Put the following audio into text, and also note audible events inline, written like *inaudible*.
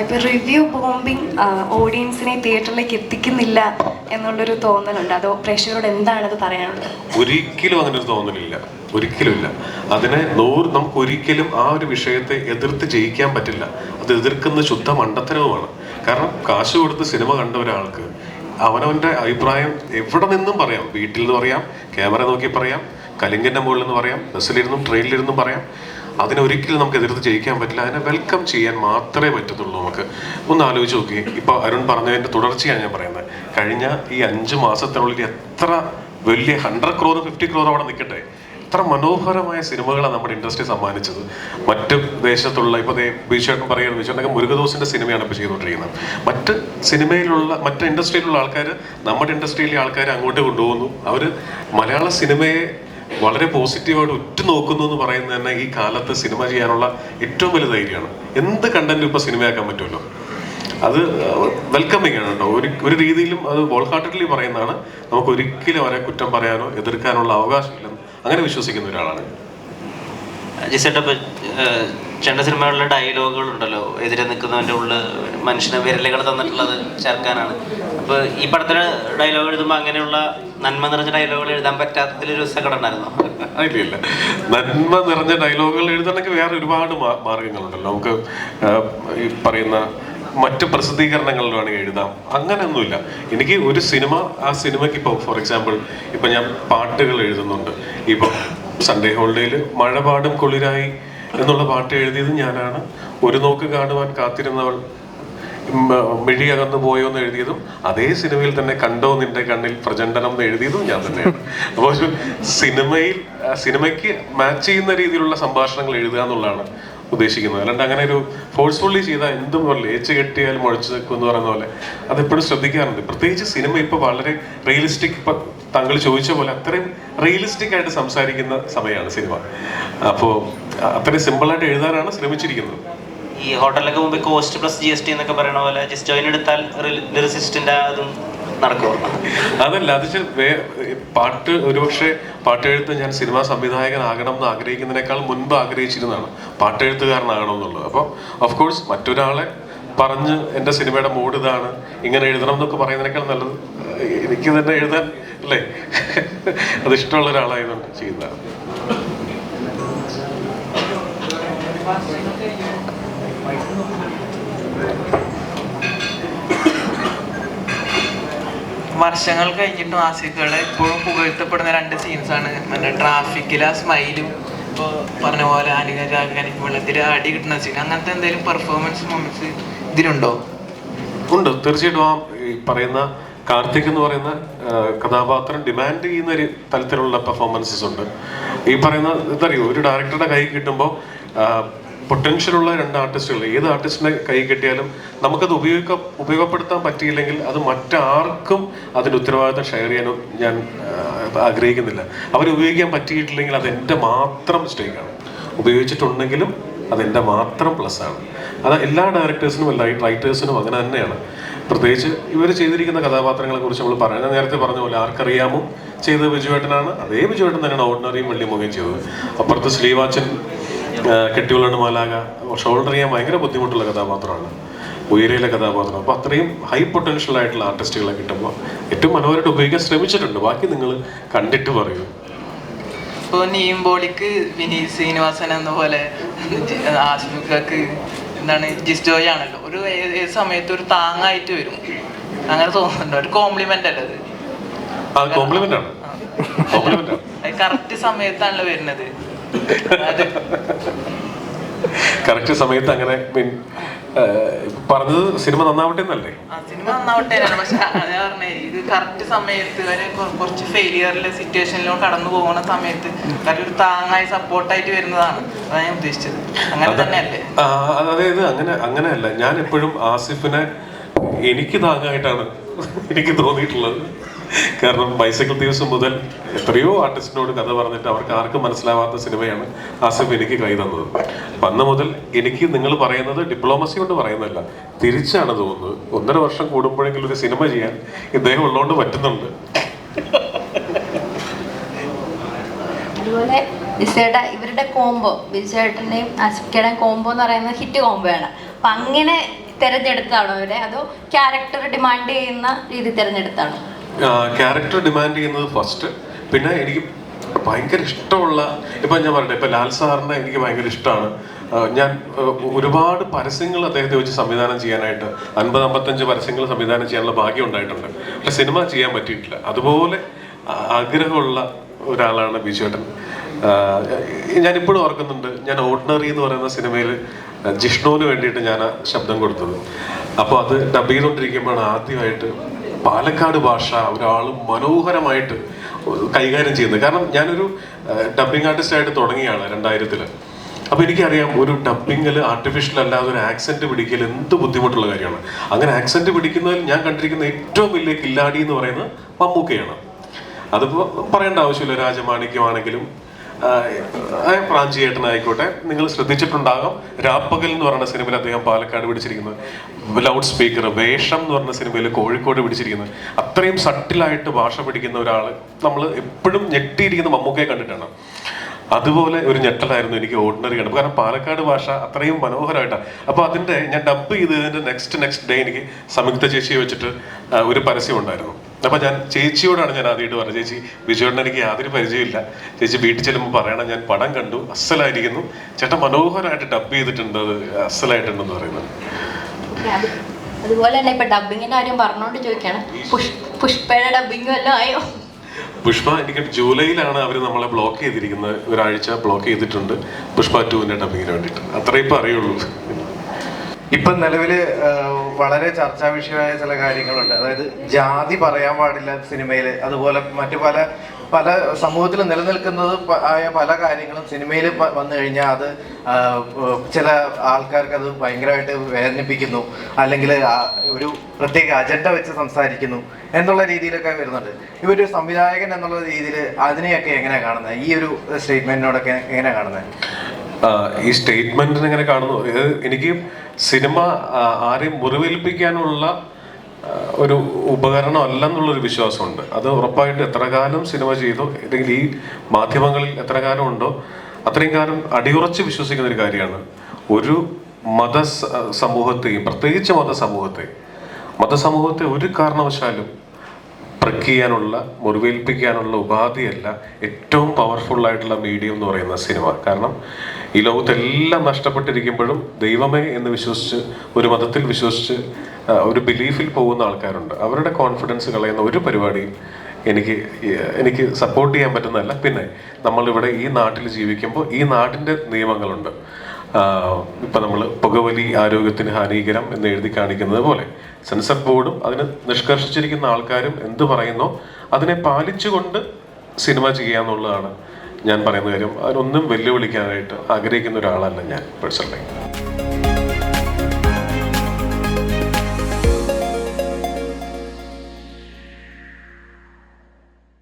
ഇപ്പൊ review bombing ഓഡിയൻസിനെ തിയേറ്ററിലേക്ക് എത്തിക്കുന്നില്ല എന്നുള്ളൊരു തോന്നലുണ്ട്. അതോ പ്രേക്ഷകരോട് എന്താണത് പറയാനുള്ളത്? ഒരിക്കലും അങ്ങനെ ഒരു തോന്നലില്ല. ഒരിക്കലും ഇല്ല അതിനെ നൂറ് നമുക്ക് ഒരിക്കലും ആ ഒരു വിഷയത്തെ എതിർത്ത് ജയിക്കാൻ പറ്റില്ല. അത് എതിർക്കുന്ന ശുദ്ധ മണ്ടത്തരവുമാണ്. കാരണം കാശ് കൊടുത്ത് സിനിമ കണ്ട ഒരാൾക്ക് അവനവന്റെ അഭിപ്രായം എവിടെ നിന്നും പറയാം? വീട്ടിൽ നിന്ന് പറയാം ക്യാമറ നോക്കി പറയാം കലിങ്കന്റെ മുകളിൽ നിന്ന് പറയാം ബസ്സിലിരുന്നും ട്രെയിനിലിരുന്നും പറയാം. അതിനെ ഒരിക്കലും നമുക്ക് എതിർത്ത് ജയിക്കാൻ പറ്റില്ല. അതിനെ വെൽക്കം ചെയ്യാൻ മാത്രമേ പറ്റത്തുള്ളൂ നമുക്ക്. ഒന്ന് ആലോചിച്ച് നോക്കി. ഇപ്പൊ അരുൺ പറഞ്ഞതിന്റെ തുടർച്ചയാണ് ഞാൻ പറയുന്നത്. കഴിഞ്ഞ ഈ അഞ്ച് മാസത്തിനുള്ളിൽ എത്ര വലിയ ഹൺഡ്രഡ് ക്രോർ ഫിഫ്റ്റി ക്രോർ അവിടെ നിൽക്കട്ടെ. എത്ര മനോഹരമായ സിനിമകളാണ് നമ്മുടെ ഇൻഡസ്ട്രി സമ്മാനിച്ചത്. മറ്റ് ദേശത്തുള്ള ഇപ്പൊ ബീച്ചേട്ടൻ പറയുകയാണ് ബീച്ചേട്ടൻ മുരുകദോസിന്റെ സിനിമയാണ് ഇപ്പോൾ ചെയ്തുകൊണ്ടിരിക്കുന്നത്. മറ്റ് സിനിമയിലുള്ള മറ്റ് ഇൻഡസ്ട്രിയിലുള്ള ആൾക്കാർ നമ്മുടെ ഇൻഡസ്ട്രിയിലെ ആൾക്കാരെ അങ്ങോട്ട് കൊണ്ടുപോകുന്നു. അവർ മലയാള സിനിമയെ വളരെ പോസിറ്റീവായിട്ട് ഉറ്റുനോക്കുന്നു എന്ന് പറയുന്നത് തന്നെ ഈ കാലത്ത് സിനിമ ചെയ്യാനുള്ള ഏറ്റവും വലിയ ധൈര്യമാണ്. എന്ത് കണ്ടന്റും ഇപ്പൊ സിനിമയാക്കാൻ പറ്റുമല്ലോ? അത് വെൽക്കമിങ് ആണ് കേട്ടോ. ഒരു ഒരു രീതിയിലും അത് വോൾ ഹാർട്ടഡ്ലി പറയുന്നതാണ്. നമുക്ക് ഒരിക്കലും അവരെ കുറ്റം പറയാനോ എതിർക്കാനുള്ള അവകാശമില്ലെന്ന് അങ്ങനെ വിശ്വസിക്കുന്ന ഒരാളാണ് ചെണ്ട സിനിമകളിലെ ഡയലോഗുകൾ ഉണ്ടല്ലോ എതിരെ നിൽക്കുന്നവന്റെ ഉള്ളിൽ മനുഷ്യനെ വിരലുകൾ തന്നിട്ടുള്ളത് ചേർക്കാനാണ്. അപ്പോൾ ഈ പടത്തിൽ ഡയലോഗ് എഴുതുമ്പോൾ അങ്ങനെയുള്ള നന്മ നിറഞ്ഞ ഡയലോഗുകൾ എഴുതാൻ പറ്റാത്തതിലൊരു സങ്കടം ഉണ്ടായിരുന്നോ ഇല്ല നന്മ നിറഞ്ഞ ഡയലോഗുകൾ എഴുതണമെങ്കിൽ വേറെ ഒരുപാട് മാർഗങ്ങളുണ്ടല്ലോ. നമുക്ക് ഈ പറയുന്ന മറ്റ് പ്രസിദ്ധീകരണങ്ങളിൽ വേണമെങ്കിൽ എഴുതാം. അങ്ങനെയൊന്നുമില്ല. എനിക്ക് ഒരു സിനിമ ആ സിനിമയ്ക്ക് ഇപ്പോൾ ഫോർ എക്സാമ്പിൾ ഇപ്പം ഞാൻ പാട്ടുകൾ എഴുതുന്നുണ്ട്. ഇപ്പം സൺഡേ ഹോളിഡേയിൽ മഴപാടും കുളിരായി എന്നുള്ള പാട്ട് എഴുതിയത് ഞാനാണ്. ഒരു നോക്ക് കാണുവാൻ കാത്തിരുന്നവൾ മിഴി അകന്നു പോയോ എന്ന് എഴുതിയതും അതേ സിനിമയിൽ തന്നെ കണ്ടോ നിന്റെ കണ്ണിൽ പ്രചണ്ഡനം എന്ന് എഴുതിയതും ഞാൻ തന്നെയാണ്. അപ്പോൾ സിനിമയിൽ സിനിമയ്ക്ക് മാച്ച് ചെയ്യുന്ന രീതിയിലുള്ള സംഭാഷണങ്ങൾ എഴുതുക എന്നുള്ളതാണ് ഉദ്ദേശിക്കുന്നത്. അല്ലാണ്ട് അങ്ങനെ ഒരു ഫോഴ്സ്ഫുള്ളി ചെയ്താൽ എന്തും പോലെ ഏച്ച് കെട്ടിയാൽ മുഴച്ചു നിൽക്കും എന്ന് പറയുന്ന പോലെ അതെപ്പോഴും ശ്രദ്ധിക്കാറുണ്ട്. പ്രത്യേകിച്ച് സിനിമ ഇപ്പോൾ വളരെ റിയലിസ്റ്റിക് ഇപ്പൊ താങ്കൾ ചോദിച്ച പോലെ അത്രയും റിയലിസ്റ്റിക് ആയിട്ട് സംസാരിക്കുന്ന സമയമാണ് സിനിമ. അപ്പോൾ അത്രയും സിമ്പിളായിട്ട് എഴുതാനാണ് ശ്രമിച്ചിരിക്കുന്നത്. ഈ ഹോട്ടലിലൊക്കെ മുമ്പ് cost plus G S T എന്നൊക്കെ പറയുന്ന പോലെ ജസ്റ്റ് ജോയിൻ എടുത്താൽ ലിറിസിസ്റ്റിന്റെ അതും നടക്കുമോ അതല്ല അത് പാട്ട് ഒരുപക്ഷെ പാട്ടെഴുത്ത് ഞാൻ സിനിമാ സംവിധായകനാകണം എന്ന് ആഗ്രഹിക്കുന്നതിനേക്കാൾ മുൻപ് ആഗ്രഹിച്ചിരുന്നതാണ്. പാട്ടെഴുത്തുകാരനാകണം എന്നുള്ളത് അപ്പോൾ ഓഫ് കോഴ്സ് മറ്റൊരാളെ പറഞ്ഞ് എന്റെ സിനിമയുടെ മൂഡ് ഇതാണ് ഇങ്ങനെ എഴുതണം എന്നൊക്കെ പറയുന്നതിനേക്കാൾ നല്ലത്. എനിക്ക് തന്നെ എഴുതാൻ അല്ലേ? *laughs* അത് ഇഷ്ടമുള്ള ഒരാളായതുകൊണ്ട് ചെയ്യുന്നതാണ്. വർഷങ്ങൾ കഴിഞ്ഞിട്ടും ആസിഫുകളെ ഇപ്പോഴും പുകഴ്ത്തപ്പെടുന്ന രണ്ട് സീൻസാണ് മറ്റേ ട്രാഫിക്കിൽ ആ സ്മൈലും ഇപ്പോൾ പറഞ്ഞ പോലെ അനുകരാഗാനി വെള്ളത്തിൽ അടി കിട്ടുന്ന സീൻ അങ്ങനത്തെ എന്തെങ്കിലും പെർഫോമൻസ് മൊമെന്റ്സ് ഇതിലുണ്ടോ? ഉണ്ട്. തീർച്ചയായിട്ടും ഈ പറയുന്ന കാർത്തിക് എന്ന് പറയുന്ന കഥാപാത്രം ഡിമാൻഡ് ചെയ്യുന്ന ഒരു തരത്തിലുള്ള പെർഫോമൻസസ് ഉണ്ട്. ഈ പറയുന്ന ഇതറിയോ? ഒരു ഡയറക്ടറുടെ കൈ കിട്ടുമ്പോൾ പൊട്ടൻഷ്യൽ ഉള്ള രണ്ട് ആർട്ടിസ്റ്റുകൾ ഏത് ആർട്ടിസ്റ്റിനെ കൈ കിട്ടിയാലും നമുക്കത് ഉപയോഗിക്ക ഉപയോഗപ്പെടുത്താൻ പറ്റിയില്ലെങ്കിൽ അത് മറ്റാർക്കും അതിന്റെ ഉത്തരവാദിത്തം ഷെയർ ചെയ്യാനും ഞാൻ ആഗ്രഹിക്കുന്നില്ല. അവർ ഉപയോഗിക്കാൻ പറ്റിയിട്ടില്ലെങ്കിൽ അത് എന്റെ മാത്രം മിസ്റ്റേക്കാണ് ഉപയോഗിച്ചിട്ടുണ്ടെങ്കിലും അതെന്റെ മാത്രം പ്ലസ് ആണ്. അത് എല്ലാ ഡയറക്ടേഴ്സിനും എല്ലാ റൈറ്റേഴ്സിനും അങ്ങനെ തന്നെയാണ്. പ്രത്യേകിച്ച് ഇവർ ചെയ്തിരിക്കുന്ന കഥാപാത്രങ്ങളെ കുറിച്ച് നമ്മൾ പറയുന്നത് നേരത്തെ പറഞ്ഞ പോലെ ആർക്കറിയാമോ? ചെയ്തത് ബിജുവേട്ടനാണ് അതേ ബിജുവേട്ടൻ തന്നെയാണ് ഓർഡിനറിയും വെള്ളിമുഖയും ചെയ്തത്. അപ്പുറത്ത് ശ്രീവാച്ചൻ കെട്ടിയുള്ളണ്ട് മാലാക ഷോൾഡർ ചെയ്യാൻ ഭയങ്കര ബുദ്ധിമുട്ടുള്ള കഥാപാത്രമാണ്. ഉയരയിലെ കഥാപാത്രം. അപ്പോൾ അത്രയും ഹൈ പൊട്ടൻഷ്യൽ ആയിട്ടുള്ള ആർട്ടിസ്റ്റുകളെ കിട്ടുമ്പോൾ ഏറ്റവും മനോഹരമായിട്ട് ഉപയോഗിക്കാൻ ശ്രമിച്ചിട്ടുണ്ട്. ബാക്കി നിങ്ങൾ കണ്ടിട്ട് പറയൂ. ഇപ്പോൾ നീംബോളിക്ക് വിനീത് ശ്രീനിവാസൻ എന്ന പോലെ ആസിഫുക്ക് എന്താണ് ജിസ്റ്റോയ് ആണല്ലോ. ഒരു ഏത് സമയത്ത് ഒരു താങ്ങായിട്ട് വരും. അങ്ങനെ തോന്നുന്നുണ്ട്. ഒരു കോംപ്ലിമെന്റ് അല്ലേ അത്? അത് കോംപ്ലിമെന്റ് ആണ്. കറക്റ്റ് സമയത്താണല്ലോ വരുന്നത്. കറക്റ്റ് സമയത്ത് അങ്ങനെ മീൻ പറഞ്ഞത് സിനിമ നന്നാവട്ടെ എന്നല്ലേ? സിനിമ നന്നാവട്ടെ. പക്ഷെ പറഞ്ഞേ ഇത് കറക്റ്റ് സമയത്ത് വരെ കുറച്ച് ഫെയിലിയറിലെ സിറ്റുവേഷനിലൂടെ കടന്നു പോകുന്ന സമയത്ത് ഒരു താങ്ങായി സപ്പോർട്ടായിട്ട് വരുന്നതാണ്. അതാണ് ഞാൻ ഉദ്ദേശിച്ചത്. അങ്ങനെ തന്നെയല്ലേ? അതായത് അങ്ങനെ അങ്ങനെയല്ല. ഞാൻ എപ്പോഴും ആസിഫിനെ എനിക്ക് താങ്ങായിട്ടാണ് എനിക്ക് തോന്നിയിട്ടുള്ളത്. കാരണം ബൈസൈക്കിൾ ദിവസം മുതൽ എത്രയോ ആർട്ടിസ്റ്റിനോട് കഥ പറഞ്ഞിട്ട് അവർക്ക് ആർക്കും മനസ്സിലാവാത്ത സിനിമയാണ് ആസിഫ് എനിക്ക് കൈ തന്നത്. വന്ന അന്ന് മുതൽ എനിക്ക് നിങ്ങൾ പറയുന്നത് ഡിപ്ലോമസി കൊണ്ട് പറയുന്നതല്ല. തിരിച്ചാണ് തോന്നുന്നത്. ഒന്നര വർഷം കൂടുമ്പോഴെങ്കിലും ഒരു സിനിമ ചെയ്യാൻ ഇദ്ദേഹം ഉള്ളതുകൊണ്ട് പറ്റുന്നുണ്ട്. അതുപോലെ ബിസേട്ട ഇവരുടെ കോംബോ ബിജുചേട്ടന്റെയും അസിഫ്കയുടെയും കോംബോ എന്ന് പറയുന്നത് ഹിറ്റ് കോംബോയാണ് അപ്പം അങ്ങനെ തിരഞ്ഞെടുത്താണോ അവരെ? അതോ ക്യാരക്ടർ ഡിമാൻഡ് ചെയ്യുന്ന രീതി തിരഞ്ഞെടുത്താണോ ക്യാരക്ടർ ഡിമാൻഡ് ചെയ്യുന്നത് ഫസ്റ്റ് പിന്നെ എനിക്ക് ഭയങ്കര ഇഷ്ടമുള്ള ഇപ്പം ഞാൻ പറയട്ടെ ഇപ്പം ലാൽ സാറിനെ എനിക്ക് ഭയങ്കര ഇഷ്ടമാണ്. ഞാൻ ഒരുപാട് പരസ്യങ്ങൾ അദ്ദേഹത്തെ വെച്ച് സംവിധാനം ചെയ്യാനായിട്ട് അൻപത് അമ്പത്തഞ്ച് പരസ്യങ്ങൾ സംവിധാനം ചെയ്യാനുള്ള ഭാഗ്യം ഉണ്ടായിട്ടുണ്ട്. പക്ഷെ സിനിമ ചെയ്യാൻ പറ്റിയിട്ടില്ല. അതുപോലെ ആഗ്രഹമുള്ള ഒരാളാണ് ബിജുവേട്ടൻ ഞാനിപ്പോഴും ഓർക്കുന്നുണ്ട് ഞാൻ ഓർഡിനറി എന്ന് പറയുന്ന സിനിമയിൽ ജിഷ്ണുവിന് വേണ്ടിയിട്ട് ഞാൻ ശബ്ദം കൊടുത്തത്. അപ്പോൾ അത് ഡബ് ചെയ്തുകൊണ്ടിരിക്കുമ്പോഴാണ് ആദ്യമായിട്ട് പാലക്കാട് ഭാഷ ഒരാൾ മനോഹരമായിട്ട് കൈകാര്യം ചെയ്യുന്നത്. കാരണം ഞാനൊരു ഡബ്ബിംഗ് ആർട്ടിസ്റ്റ് ആയിട്ട് തുടങ്ങിയാണ് രണ്ടായിരത്തിൽ. അപ്പൊ എനിക്കറിയാം ഒരു ഡബിങ്ങിൽ ആർട്ടിഫിഷ്യൽ അല്ലാതെ ഒരു ആക്സെന്റ് പിടിക്കൽ എന്ത് ബുദ്ധിമുട്ടുള്ള കാര്യമാണ്. അങ്ങനെ ആക്സെന്റ് പിടിക്കുന്നതിൽ ഞാൻ കണ്ടിരിക്കുന്ന ഏറ്റവും വലിയ കില്ലാടി എന്ന് പറയുന്നത് മമ്മൂക്കയാണ്. അതിപ്പോ പറയേണ്ട ആവശ്യമില്ല രാജമാണിക്യമാണെങ്കിലും പ്രാഞ്ചിയേട്ടനായിക്കോട്ടെ നിങ്ങൾ ശ്രദ്ധിച്ചിട്ടുണ്ടാകാം. രാപ്പകൽ എന്ന് പറയുന്ന സിനിമയിൽ അദ്ദേഹം പാലക്കാട് പിടിച്ചിരിക്കുന്നത്. ലൗഡ് സ്പീക്കർ വേഷം എന്ന് പറഞ്ഞ സിനിമയിൽ കോഴിക്കോട് പിടിച്ചിരിക്കുന്നത്. അത്രയും സട്ടിലായിട്ട് ഭാഷ പിടിക്കുന്ന ഒരാൾ നമ്മൾ എപ്പോഴും ഞെട്ടിയിരിക്കുന്ന മമ്മൂക്കയെ കണ്ടിട്ടാണ്. അതുപോലെ ഒരു ഞെട്ടലായിരുന്നു എനിക്ക് ഓർഡിനറി കണ്ടപ്പോൾ കാരണം പാലക്കാട് ഭാഷ അത്രയും മനോഹരമായിട്ടാണ് അപ്പോൾ അതിന്റെ ഞാൻ ഡബ് ചെയ്തതിന്റെ നെക്സ്റ്റ് നെക്സ്റ്റ് ഡേ എനിക്ക് സംയുക്ത ചേച്ചിയെ വെച്ചിട്ട് ഒരു പരസ്യം ഉണ്ടായിരുന്നു. അപ്പോൾ ഞാൻ ചേച്ചിയോടാണ് ഞാൻ ആദ്യമായിട്ട് പറഞ്ഞത്. ചേച്ചി വിജയോടിന് എനിക്ക് യാതൊരു പരിചയമില്ല ചേച്ചി വീട്ടിൽ ചെല്ലുമ്പോൾ പറയണം ഞാൻ പടം കണ്ടു അസ്സലായിരിക്കുന്നു ചേട്ടൻ മനോഹരമായിട്ട് ഡബ് ചെയ്തിട്ടുണ്ട് അത് അസ്സലായിട്ടുണ്ടെന്ന് പറയുന്നത്. അതുപോലെ തന്നെ ഇപ്പൊ ഡബിങ്ങിന്റെ കാര്യം പറഞ്ഞോണ്ട് ചോദിക്കാണ്. പുഷ് പുഷ്പയുടെ ഡബിങ് വല്ലതും ആയോ? പുഷ്പ എനിക്ക് ജൂലൈയിലാണ് അവർ നമ്മളെ ബ്ലോക്ക് ചെയ്തിരിക്കുന്നത്. ഒരാഴ്ച ബ്ലോക്ക് ചെയ്തിട്ടുണ്ട്. പുഷ്പ ടുവിന്റെ ഡബിങ്ങിന് വേണ്ടിയിട്ട്. അത്രയും ഇപ്പം അറിയുള്ളൂ. ഇപ്പൊ നിലവിൽ വളരെ ചർച്ചാ വിഷയമായ ചില കാര്യങ്ങളുണ്ട്. അതായത് ജാതി പറയാൻ പാടില്ല സിനിമയിൽ അതുപോലെ മറ്റു പല പല സമൂഹത്തിൽ നിലനിൽക്കുന്നത് ആയ പല കാര്യങ്ങളും സിനിമയിൽ വന്നു കഴിഞ്ഞാൽ അത് ചില ആൾക്കാർക്ക് അത് ഭയങ്കരമായിട്ട് വേദനിപ്പിക്കുന്നു. അല്ലെങ്കിൽ ഒരു പ്രത്യേക അജണ്ട വെച്ച് സംസാരിക്കുന്നു എന്നുള്ള രീതിയിലൊക്കെ വരുന്നുണ്ട്. ഇവർ സംവിധായകൻ എന്നുള്ള രീതിയിൽ അതിനെയൊക്കെ എങ്ങനെയാണ് കാണുന്നത്? ഈ ഒരു സ്റ്റേറ്റ്മെന്റിനോടൊക്കെ എങ്ങനെയാണ് കാണുന്നത്? ഈ സ്റ്റേറ്റ്മെന്റിന് ഇങ്ങനെ കാണുന്നു. എനിക്ക് സിനിമ ആരെയും മുറിവേൽപ്പിക്കാനുള്ള ഒരു ഉപകരണം അല്ലെന്നുള്ളൊരു വിശ്വാസമുണ്ട്. അത് ഉറപ്പായിട്ട് എത്ര കാലം സിനിമ ചെയ്തോ അല്ലെങ്കിൽ ഈ മാധ്യമങ്ങളിൽ എത്ര കാലം ഉണ്ടോ അത്രയും കാലം അടിയുറച്ച് വിശ്വസിക്കുന്ന ഒരു കാര്യമാണ്. ഒരു മത സമൂഹത്തെയും പ്രത്യേകിച്ച് മതസമൂഹത്തെ മതസമൂഹത്തെ ഒരു കാരണവശാലും പ്രക്കിയാനുള്ള മുറിവേൽപ്പിക്കാനുള്ള ഉപാധിയല്ല ഏറ്റവും പവർഫുൾ ആയിട്ടുള്ള മീഡിയം എന്ന് പറയുന്ന സിനിമ. കാരണം ഈ ലോകത്തെല്ലാം നഷ്ടപ്പെട്ടിരിക്കുമ്പോഴും ദൈവമേ എന്ന് വിശ്വസിച്ച് ഒരു മതത്തിൽ വിശ്വസിച്ച് ഒരു ബിലീഫിൽ പോകുന്ന ആൾക്കാരുണ്ട്. അവരുടെ കോൺഫിഡൻസ് കളയുന്ന ഒരു പരിപാടി എനിക്ക് എനിക്ക് സപ്പോർട്ട് ചെയ്യാൻ പറ്റുന്നതല്ല. പിന്നെ നമ്മളിവിടെ ഈ നാട്ടിൽ ജീവിക്കുമ്പോൾ ഈ നാടിന്റെ നിയമങ്ങളുണ്ട്. ഇപ്പം നമ്മൾ പുകവലി ആരോഗ്യത്തിന് ഹാനികരം എന്ന് എഴുതി കാണിക്കുന്നത് പോലെ സെൻസർ ബോർഡും അതിന് നിഷ്കർഷിച്ചിരിക്കുന്ന ആൾക്കാരും എന്ത് പറയുന്നോ അതിനെ പാലിച്ചുകൊണ്ട് സിനിമ ചെയ്യാന്നുള്ളതാണ് ഞാൻ പറയുന്ന കാര്യം അതിനൊന്നും വെല്ലുവിളിക്കാനായിട്ട് ആഗ്രഹിക്കുന്ന ഒരാളല്ല ഞാൻ പേഴ്സണലി